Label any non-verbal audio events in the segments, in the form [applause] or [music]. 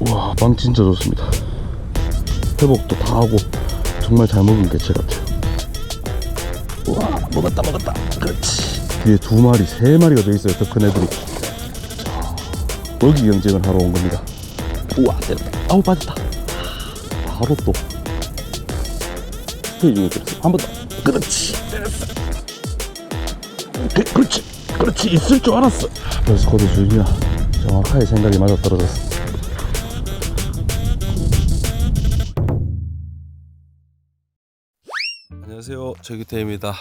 와, 빵 진짜 좋습니다. 회복도 다 하고 정말 잘 먹은 개체 같아요. 와, 먹었다, 먹었다. 그렇지. 뒤에 두 마리, 세 마리가 돼 있어요. 더 큰 애들이. 자, 먹이 경쟁을 하러 온 겁니다. 우와, 됐다. 아우, 빠졌다. 바로 또. 그 중에 들었어. 한번 더. 그렇지. 그, 그렇지. 그렇지. 있을 줄 알았어. 벌스코드 주인이야. 정확하게 생각이 맞아 떨어졌어. 안녕하세요. 저기태입니다.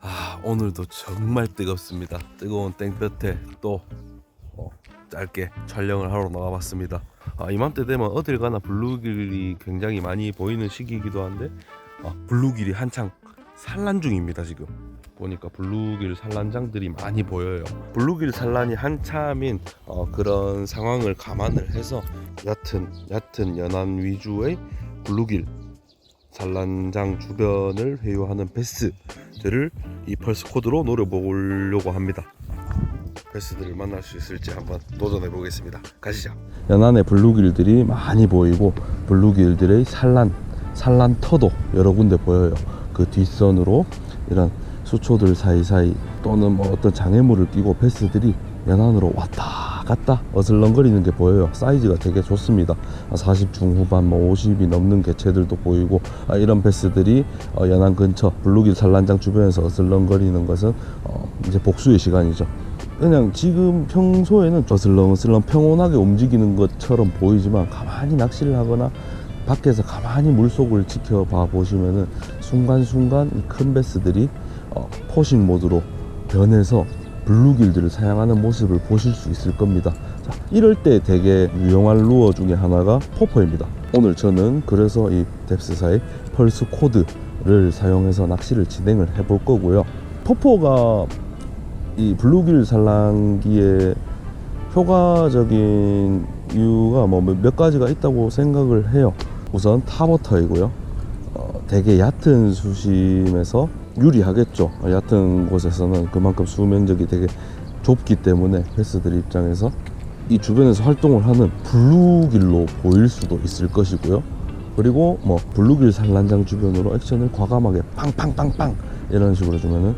아, 오늘도 정말 뜨겁습니다. 뜨거운 땡볕에 또 어, 짧게 촬영을 하러 나와봤습니다. 아, 이맘때 되면 어딜 가나 블루길이 굉장히 많이 보이는 시기이기도 한데 아, 블루길이 한창 산란 중입니다 지금. 보니까 블루길 산란장들이 많이 보여요. 블루길 산란이 한참인 어, 그런 상황을 감안을 해서 얕은 얕은 연안 위주의 블루길 산란장 주변을 회유하는 베스들을 이 펄스 코드로 노려보려고 합니다. 베스들을 만날 수 있을지 한번 도전해 보겠습니다. 가시죠. 연안에 블루길들이 많이 보이고 블루길들의 산란 산란터도 여러 군데 보여요. 그 뒷선으로 이런 수초들 사이사이 또는 뭐 어떤 장애물을 끼고 베스들이 연안으로 왔다 갔다 어슬렁거리는 게 보여요. 사이즈가 되게 좋습니다. 40 중후반, 뭐 50이 넘는 개체들도 보이고 아, 이런 베스들이 어, 연안 근처 블루길 산란장 주변에서 어슬렁거리는 것은 어, 이제 복수의 시간이죠. 그냥 지금 평소에는 어슬렁어슬렁 평온하게 움직이는 것처럼 보이지만 가만히 낚시를 하거나 밖에서 가만히 물속을 지켜봐 보시면은 순간순간 이큰 베스들이 어, 포식 모드로 변해서 블루길들을 사용하는 모습을 보실 수 있을 겁니다. 자, 이럴 때 되게 유용한 루어 중에 하나가 포퍼입니다. 오늘 저는 그래서 이 뎁스사의 펄스 코드를 사용해서 낚시를 진행을 해 볼 거고요. 포퍼가 이 블루길 산란기에 효과적인 이유가 뭐 몇 가지가 있다고 생각을 해요. 우선 타버터이고요. 어, 되게 얕은 수심에서 유리하겠죠. 얕은 곳에서는 그만큼 수면적이 되게 좁기 때문에 패스들 입장에서 이 주변에서 활동을 하는 블루길로 보일 수도 있을 것이고요. 그리고 뭐 블루길 산란장 주변으로 액션을 과감하게 빵빵빵빵 이런 식으로 주면은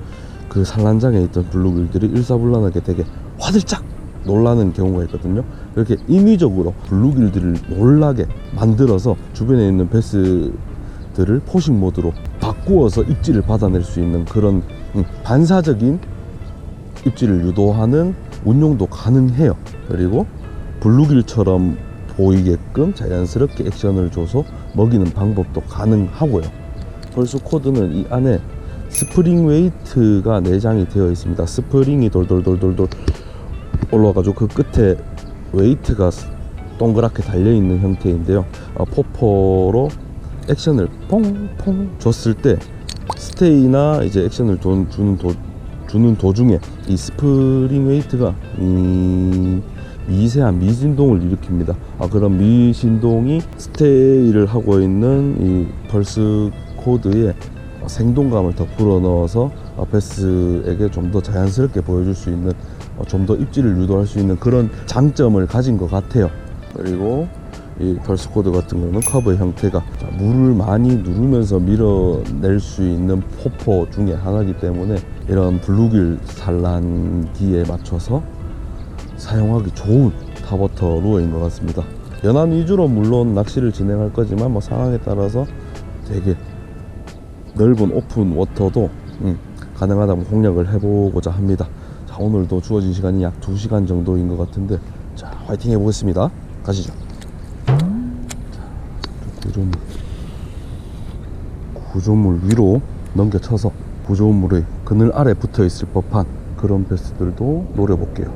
그 산란장에 있던 블루길들이 일사불란하게 되게 화들짝 놀라는 경우가 있거든요. 그렇게 인위적으로 블루길들을 놀라게 만들어서 주변에 있는 베스 들을 포식 모드로 바꾸어서 입질을 받아낼 수 있는 그런 음, 반사적인 입질을 유도하는 운용도 가능해요. 그리고 블루길처럼 보이게끔 자연스럽게 액션을 줘서 먹이는 방법도 가능하고요. 벌써 코드는 이 안에 스프링 웨이트가 내장이 되어 있습니다. 스프링이 돌돌돌돌돌 올라가지고 그 끝에 웨이트가 동그랗게 달려 있는 형태인데요. 어, 포포로 액션을 퐁퐁 줬을 때 스테이나 이제 액션을 돈- 주는 도, 주는 도중에 이 스프링 웨이트가 이 미세한 미진동을 일으킵니다. 아, 그런 미진동이 스테이를 하고 있는 이 펄스 코드에 생동감을 더 불어넣어서 어, 베스에게 좀 더 자연스럽게 보여줄 수 있는 어, 좀더 입질을 유도할 수 있는 그런 장점을 가진 것 같아요. 그리고 이 펄스 코드 같은 경우는 커브 형태가 자, 물을 많이 누르면서 밀어낼 수 있는 포포 중에 하나이기 때문에 이런 블루길 산란기에 맞춰서 사용하기 좋은 타버터 루어인 것 같습니다. 연안 위주로 물론 낚시를 진행할 거지만 뭐 상황에 따라서 되게 넓은 오픈 워터도 음, 가능하다면 공략을 해보고자 합니다. 자 오늘도 주어진 시간이 약 2시간 정도인 것 같은데 자 화이팅 해보겠습니다. 가시죠. 자, 구조물 구조물 위로 넘겨쳐서 구조물의 그늘 아래 붙어 있을 법한 그런 베스들도 노려볼게요.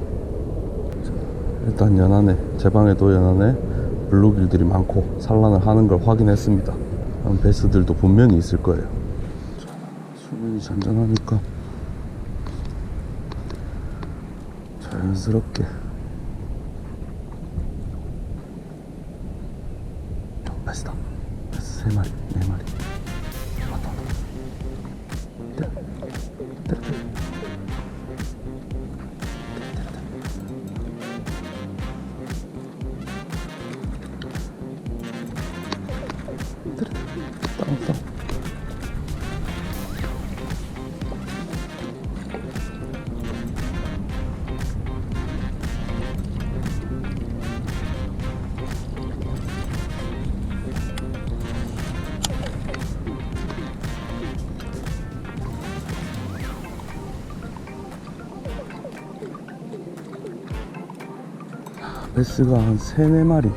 자, 일단 연안에 제 방에도 연안에 블루길들이 많고 산란을 하는 걸 확인했습니다. 베스들도 분명히 있을 거예요. 자, 수면이 잔잔하니까 자연스럽게 베스가 한 세네 마리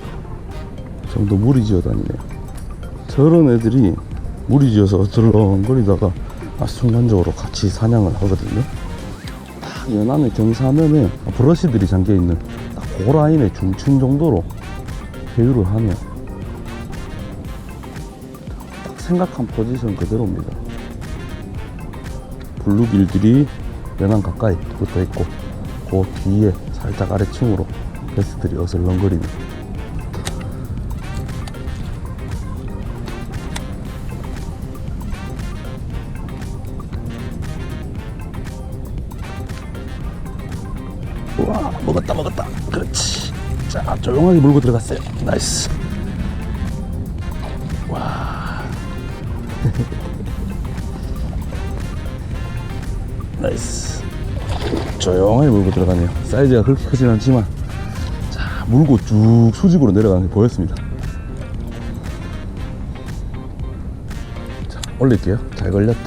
정도 무리 지어 다니네요. 저런 애들이 무리 지어서 들렁거리다가 아, 순간적으로 같이 사냥을 하거든요. 딱 연안에 경사면에 브러쉬들이 잠겨 있는 딱그 라인의 중층 정도로 배율을 하네요. 딱 생각한 포지션 그대로입니다. 블루길들이 연안 가까이 붙어 있고 그 뒤에 살짝 아래층으로 베스들이 어슬렁거리는 우와 먹었다 먹었다. 그렇지. 자 조용하게 물고 들어갔어요. 나이스. 와. [laughs] 나이스. 조용하게 물고 들어가네요. 사이즈가 그렇게 크진 않지만. 자 물고 쭉 수직으로 내려가는 게 보였습니다. 자 올릴게요. 잘 걸렸다.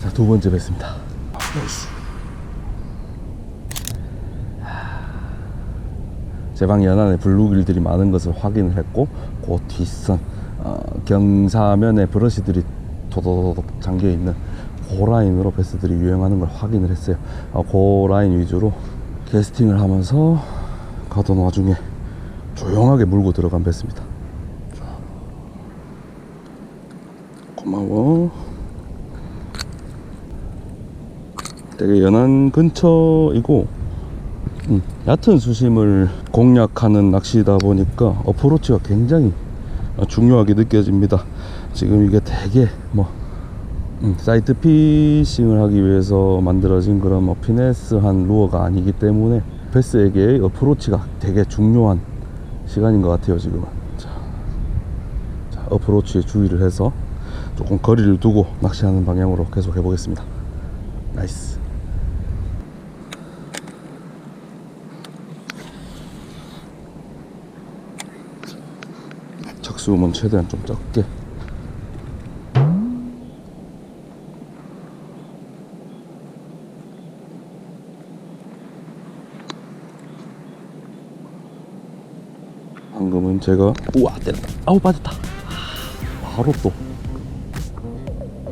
자, 두 번째 뵀습니다. 제방 연안에 블루길들이 많은 것을 확인을 했고, 그 뒷선, 어, 경사면에 브러쉬들이 도도도도 잠겨 있는 그 라인으로 베스들이 유행하는 걸 확인을 했어요. 어, 그 라인 위주로 캐스팅을 하면서 가던 와중에 조용하게 물고 들어간 베스입니다. 고마워. 되게 연안 근처이고 음, 얕은 수심을 공략하는 낚시다 보니까 어프로치가 굉장히 어, 중요하게 느껴집니다. 지금 이게 되게 뭐 음, 사이트 피싱을 하기 위해서 만들어진 그런 뭐 피네스한 루어가 아니기 때문에 베스에게의 어프로치가 되게 중요한 시간인 것 같아요 지금은. 자, 자 어프로치에 주의를 해서 조금 거리를 두고 낚시하는 방향으로 계속 해보겠습니다. 나이스. 착수음은 최대한 좀 적게 방금은 제가? 우와 때렸다 아우 빠졌다. 바로 또.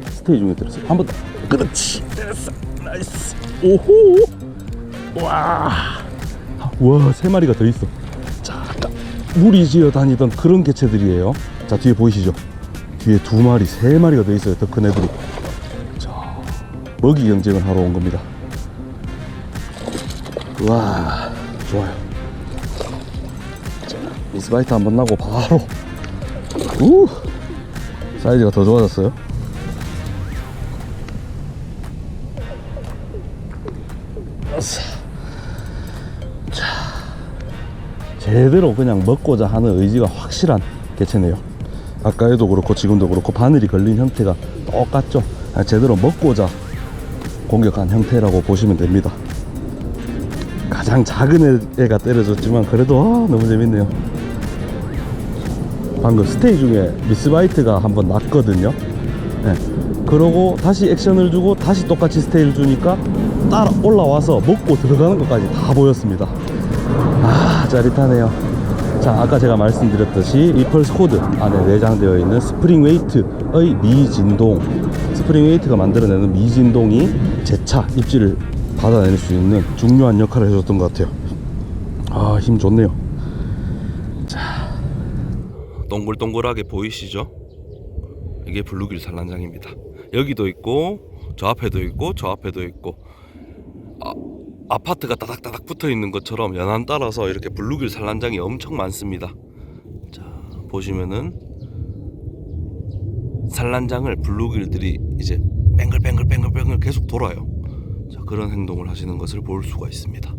스테이 중에 때렸어요. 한번 더. 그렇지. 때렸어. 나이스. 오호. 와와세 마리가 더 있어. 자 물이 지어 다니던 그런 개체들이에요. 자 뒤에 보이시죠? 뒤에 두 마리 세 마리가 더 있어요. 더 큰 애들이. 자 먹이 경쟁을 하러 온 겁니다. 와 좋아요 미스바이트 한번 나고 바로. 우! 사이즈가 더 좋아졌어요. 자 제대로 그냥 먹고자 하는 의지가 확실한 개체네요. 아까에도 그렇고 지금도 그렇고 바늘이 걸린 형태가 똑같죠. 아, 제대로 먹고자 공격한 형태라고 보시면 됩니다. 가장 작은 애- 애가 때려졌지만 그래도 아, 너무 재밌네요 방금 스테이 중에 미스바이트가 한 번 났거든요. 네. 그러고 다시 액션을 주고 다시 똑같이 스테이를 주니까 따라 올라와서 먹고 들어가는 것까지 다 보였습니다. 아 짜릿하네요. 자 아까 제가 말씀드렸듯이 리펄스 코드 안에 내장되어 있는 스프링 웨이트의 미진동. 스프링 웨이트가 만들어내는 미진동이 재차 입질을 받아낼 수 있는 중요한 역할을 해줬던 것 같아요. 아 힘 좋네요 동글동글하게 보이시죠? 이게 블루길 산란장입니다. 여기도 있고 저 앞에도 있고 저 앞에도 있고 아, 아파트가 따닥따닥 붙어 있는 것처럼 연안 따라서 이렇게 블루길 산란장이 엄청 많습니다. 자 보시면은 산란장을 블루길들이 이제 뱅글뱅글뱅글뱅글 계속 돌아요. 자 그런 행동을 하시는 것을 볼 수가 있습니다.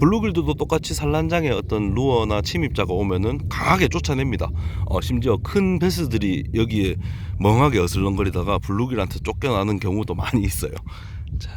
블루길드도 똑같이 산란장에 어떤 루어나 침입자가 오면은 강하게 쫓아냅니다. 어, 심지어 큰 베스들이 여기에 멍하게 어슬렁거리다가 블루길한테 쫓겨나는 경우도 많이 있어요. 자,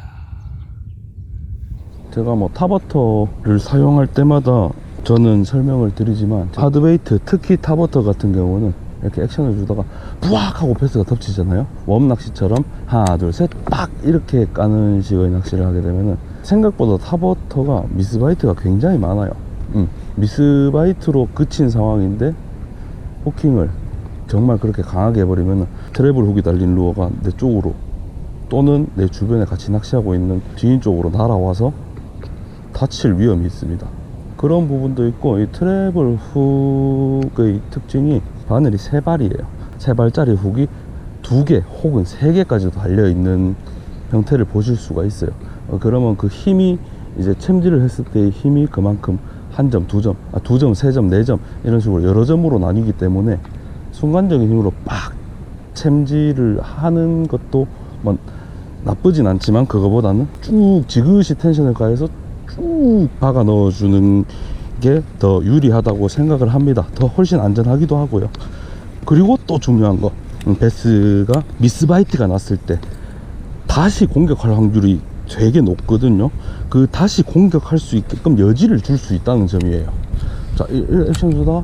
제가 뭐 타버터를 사용할 때마다 저는 설명을 드리지만 하드웨이트 특히 타버터 같은 경우는 이렇게 액션을 주다가 부악 하고 패스가 덮치잖아요 웜 낚시처럼 하나 둘 셋 빡 이렇게 까는 식의 낚시를 하게 되면은 생각보다 타버터가 미스바이트가 굉장히 많아요 음, 미스바이트로 그친 상황인데 호킹을 정말 그렇게 강하게 해버리면 트래블 훅이 달린 루어가 내 쪽으로 또는 내 주변에 같이 낚시하고 있는 뒤인 쪽으로 날아와서 다칠 위험이 있습니다. 그런 부분도 있고 이 트래블 훅의 특징이 바늘이 세 발이에요. 세 발짜리 훅이 두 개 혹은 세 개까지도 달려 있는 형태를 보실 수가 있어요. 어, 그러면 그 힘이 이제 챔질을 했을 때의 힘이 그만큼 한 점, 두 점, 아, 두 점, 세 점, 네 점 이런 식으로 여러 점으로 나뉘기 때문에 순간적인 힘으로 빡 챔질을 하는 것도 뭐 나쁘진 않지만 그거보다는 쭉 지그시 텐션을 가해서 쭉 박아 넣어주는 게 더 유리하다고 생각을 합니다. 더 훨씬 안전하기도 하고요. 그리고 또 중요한 거 음, 베스가 미스바이트가 났을 때 다시 공격할 확률이 되게 높거든요. 그 다시 공격할 수 있게끔 여지를 줄 수 있다는 점이에요. 자, 액션 주다가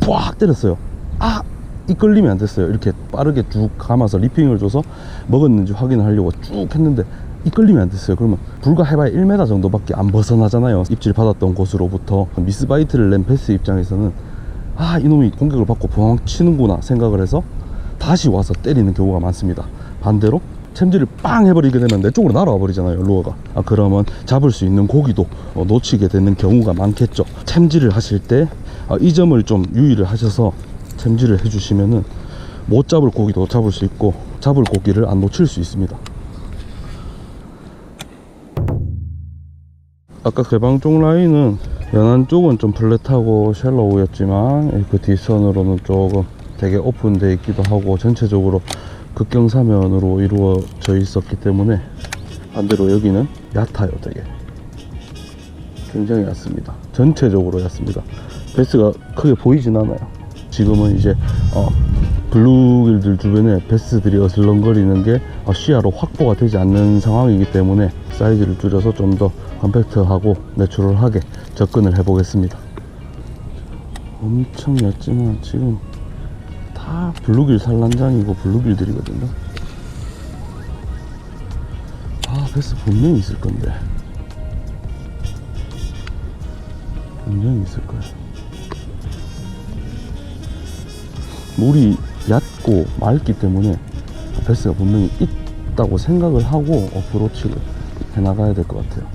빡 때렸어요. 아! 이끌리면 안 됐어요. 이렇게 빠르게 쭉 감아서 리핑을 줘서 먹었는지 확인을 하려고 쭉 했는데 이끌리면 안 됐어요. 그러면 불과 해봐야 1m 정도밖에 안 벗어나잖아요. 입질 받았던 곳으로부터 미스바이트를 낸 패스 입장에서는 아 이놈이 공격을 받고 도망치는구나 생각을 해서 다시 와서 때리는 경우가 많습니다. 반대로 챔질을 빵 해버리게 되면 내 쪽으로 날아와 버리잖아요 루어가. 아 그러면 잡을 수 있는 고기도 어, 놓치게 되는 경우가 많겠죠. 챔질을 하실 때 아, 이 점을 좀 유의를 하셔서 챔질을 해주시면은 못 잡을 고기도 잡을 수 있고 잡을 고기를 안 놓칠 수 있습니다. 아까 개방 쪽 라인은 연안 쪽은 좀 플랫하고 샬로우였지만 그 뒷선으로는 조금 되게 오픈되어 있기도 하고 전체적으로 극경사면으로 이루어져 있었기 때문에 반대로 여기는 얕아요 되게. 굉장히 얕습니다. 전체적으로 얕습니다. 베스가 크게 보이진 않아요. 지금은 이제 어, 블루길들 주변에 베스들이 어슬렁거리는 게 어, 시야로 확보가 되지 않는 상황이기 때문에 사이즈를 줄여서 좀 더 컴팩트하고 내추럴하게 접근을 해 보겠습니다. 엄청 얕지만 지금 다 블루길 산란장이고 블루길들이거든요. 아 베스 분명히 있을 건데. 분명히 있을 거예요. 물이 얕고 맑기 때문에 베스가 분명히 있다고 생각을 하고 어프로치를 해나가야 될 것 같아요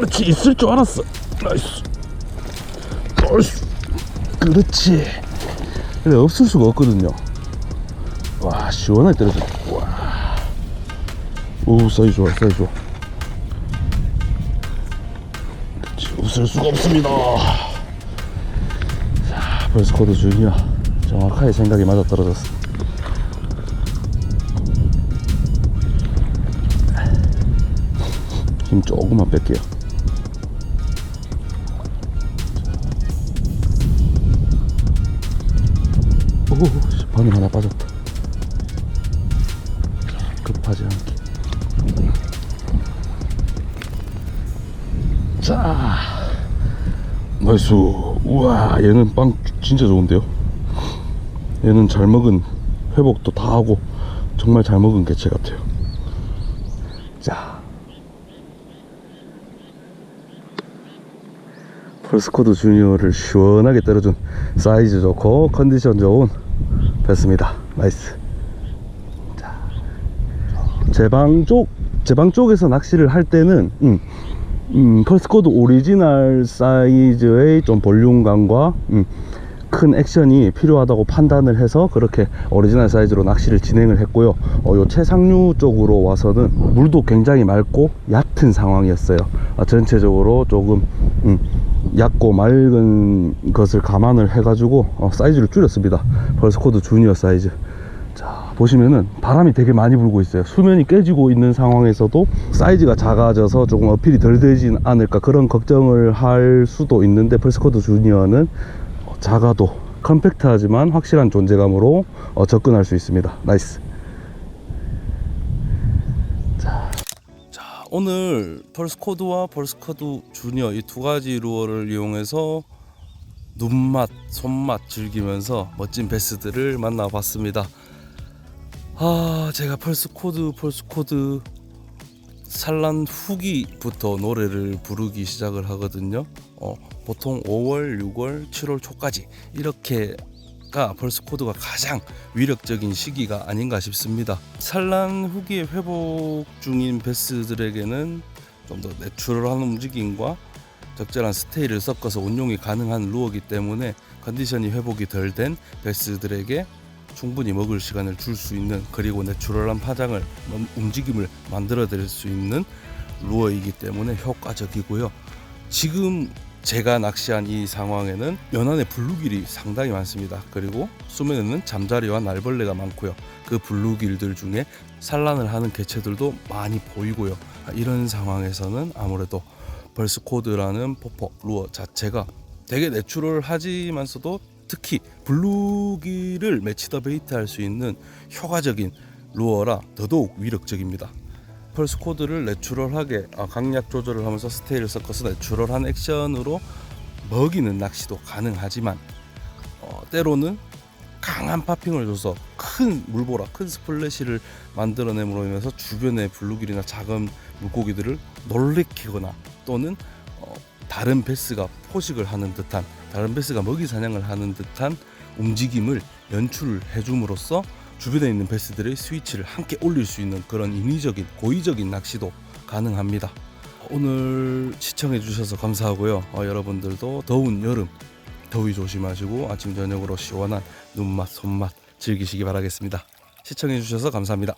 그렇지 있을 줄 알았어. 나이스. 나이스. 그렇지. 근데 없을 수가 없거든요. 와 시원하게 때려줘 와오 사이즈 좋아 사이즈 좋아. 그렇지 없을 수가 없습니다. 자 벌써 코드 주니어 정확하게 생각이 맞아 떨어졌어. 힘 조금만 뺄게요. 오, 씨, 바늘 하나 빠졌다. 급하지 않게. 자, 나이스. 우와, 얘는 빵 진짜 좋은데요? 얘는 잘 먹은 회복도 다 하고 정말 잘 먹은 개체 같아요. 자. 펄스코드 주니어를 시원하게 때려준 사이즈 좋고 컨디션 좋은 배스입니다. 나이스. 자, 제방 쪽, 제방 쪽에서 낚시를 할 때는, 음, 음, 펄스코드 오리지널 사이즈의 좀 볼륨감과, 음, 큰 액션이 필요하다고 판단을 해서 그렇게 오리지널 사이즈로 낚시를 진행을 했고요. 어, 요 최상류 쪽으로 와서는 물도 굉장히 맑고 얕은 상황이었어요. 아, 전체적으로 조금 음, 얕고 맑은 것을 감안을 해가지고 어, 사이즈를 줄였습니다. 벌스코드 주니어 사이즈. 자 보시면은 바람이 되게 많이 불고 있어요. 수면이 깨지고 있는 상황에서도 사이즈가 작아져서 조금 어필이 덜 되진 않을까 그런 걱정을 할 수도 있는데 벌스코드 주니어는 어, 작아도 컴팩트하지만 확실한 존재감으로 어, 접근할 수 있습니다. 나이스. 자, 자 오늘 펄스코드와 펄스코드 주니어 이 두 가지 루어를 이용해서 눈맛, 손맛 즐기면서 멋진 베스들을 만나봤습니다. 아, 제가 펄스코드, 펄스코드 산란 후기부터 노래를 부르기 시작을 하거든요. 어, 보통 5월, 6월, 7월 초까지 이렇게 가 펄스 코드가 가장 위력적인 시기가 아닌가 싶습니다. 산란 후기에 회복 중인 베스들에게는 좀 더 내추럴한 움직임과 적절한 스테이를 섞어서 운용이 가능한 루어기 때문에 컨디션이 회복이 덜 된 베스들에게 충분히 먹을 시간을 줄 수 있는 그리고 내추럴한 파장을 음, 움직임을 만들어 드릴 수 있는 루어이기 때문에 효과적이고요. 지금 제가 낚시한 이 상황에는 연안에 블루길이 상당히 많습니다. 그리고 수면에는 잠자리와 날벌레가 많고요. 그 블루길들 중에 산란을 하는 개체들도 많이 보이고요. 이런 상황에서는 아무래도 벌스코드라는 포퍼 루어 자체가 되게 내추럴하지만서도 특히 블루길을 매치 더 베이트 할 수 있는 효과적인 루어라 더더욱 위력적입니다. 펄스 코드를 내추럴하게 아, 강약 조절을 하면서 스테이를 섞어서 내추럴한 액션으로 먹이는 낚시도 가능하지만 어, 때로는 강한 파핑을 줘서 큰 물보라, 큰 스플래시를 만들어냄으로 인해서 주변의 블루길이나 작은 물고기들을 놀래키거나 또는 어, 다른 베스가 포식을 하는 듯한 다른 베스가 먹이 사냥을 하는 듯한 움직임을 연출을 해줌으로써 주변에 있는 베스들의 스위치를 함께 올릴 수 있는 그런 인위적인 고의적인 낚시도 가능합니다. 오늘 시청해 주셔서 감사하고요. 어, 여러분들도 더운 여름 더위 조심하시고 아침 저녁으로 시원한 눈맛 손맛 즐기시기 바라겠습니다. 시청해 주셔서 감사합니다.